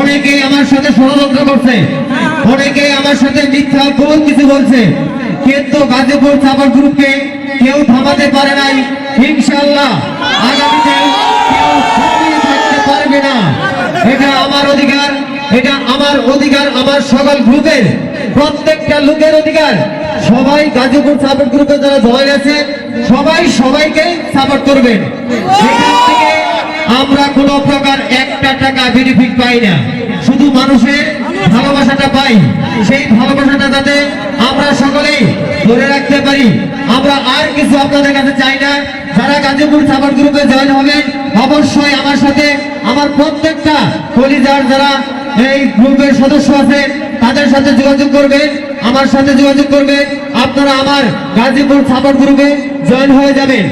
অনেকেই আমার সাথে ষড়যন্ত্র করছে। অনেকেই আমার সাথে মিথ্যা বহুত কিছু বলছে। কিন্তু গাজীপুর সাপোর্ট গ্রুপকে কেউ থামাতে পারে নাই। ইনশাল্লাহ আগামীতে কেউ থাকতে পারবে না। এটা আমার অধিকার, এটা আমার অধিকার, আমার সকল গ্রুপের, প্রত্যেকটা লোকের অধিকার। সবাই গাজীপুর সাপোর্ট গ্রুপে যারা জয়েন আছে, সবাই সবাইকে সাপোর্ট করবেন। আমরা কোনো প্রকার একটা টাকা বেনিফিট পাই না। শুধু মানুষের ভালোবাসাটা পাই। সেই ভালোবাসাটা যাতে আমরা সকলেই ধরে রাখতে পারি। আমরা আর কিছু আপনাদের কাছে চাই না। যারা গাজীপুর সাপোর্ট গ্রুপে জয়েন হবেন, অবশ্যই আমার সাথে আমার প্রত্যেকটা কলিজার যারা এই গ্রুপের সদস্য আছে, তাদের সাথে যোগাযোগ করবেন। আমার সাথে যোগাযোগ করবেন আপনারা আমার গাজীপুর সাপোর্ট গ্রুপে জয়েন হয়ে যাবেন।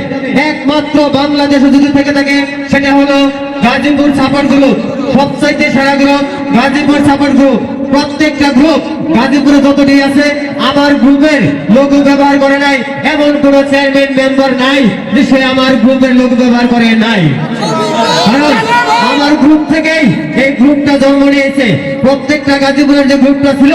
একমাত্র বাংলাদেশে যদি থেকে থাকে, সেটা হলো গাজীপুর সাপোর্ট গ্রুপ সবচাইতে সেরা গ্রুপ গাজীপুর সাপোর্ট গ্রুপ প্রত্যেকটা গ্রুপ গাজীপুরে যতটি আছে, আমার গ্রুপের লোগো ব্যবহার করে নাই। এমন কোন চেয়ারম্যান মেম্বার নাই যে সে আমার গ্রুপের লোগো ব্যবহার করে নাই। আমার গ্রুপ থেকেই এই গ্রুপটা জন্ম নিয়েছে। প্রত্যেকটা গাজীপুরের যে গ্রুপটা ছিল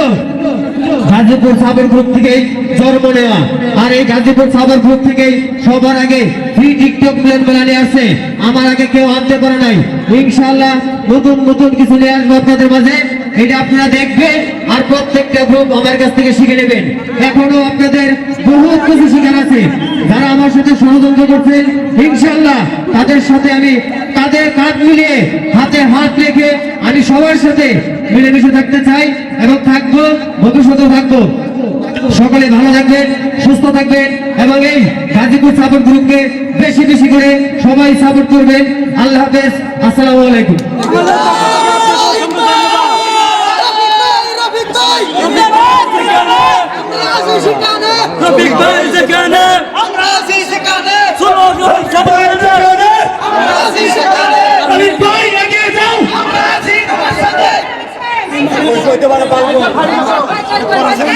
গাজীপুর সাবর গ্রুপ থেকেই জন্ম নেওয়া। আর এই গাজীপুর সাবর গ্রুপ থেকেই সবার আগে ফ্রি টিকটক প্ল্যান মেলা নিয়ে আসছে আমার আগে কেউ আনতে পারে নাই। ইনশাআল্লাহ নতুন নতুন কিছু নিয়ে আসব আপনাদের মাঝে। এটা আপনারা দেখবেন আর প্রত্যেকটা গ্রুপ আমার কাছ থেকে শিখে নেবেন। এখনও আপনাদের বহুত কিছু শিখার আছে। যারা আমার সাথে ষড়যন্ত্র করছেন, ইনশাআল্লাহ তাদের সাথে আমি কাঁধে কাঁধ মিলিয়ে হাতে হাত রেখে আমি সবার সাথে মিলেমিশে থাকতে চাই এবং থাকব ভবিষ্যতেও থাকব। সকলে ভালো থাকবেন সুস্থ থাকবেন এবং এই গাজীপুর সাপোর্ট গ্রুপকে বেশি বেশি করে সবাই সাপোর্ট করবেন। আল্লাহ হাফেজ আসসালামু আলাইকুম। রফিক ভাই যেখানে আমরা আছি সেখানে রফিক ভাই এগিয়ে যাও তোমার সাথে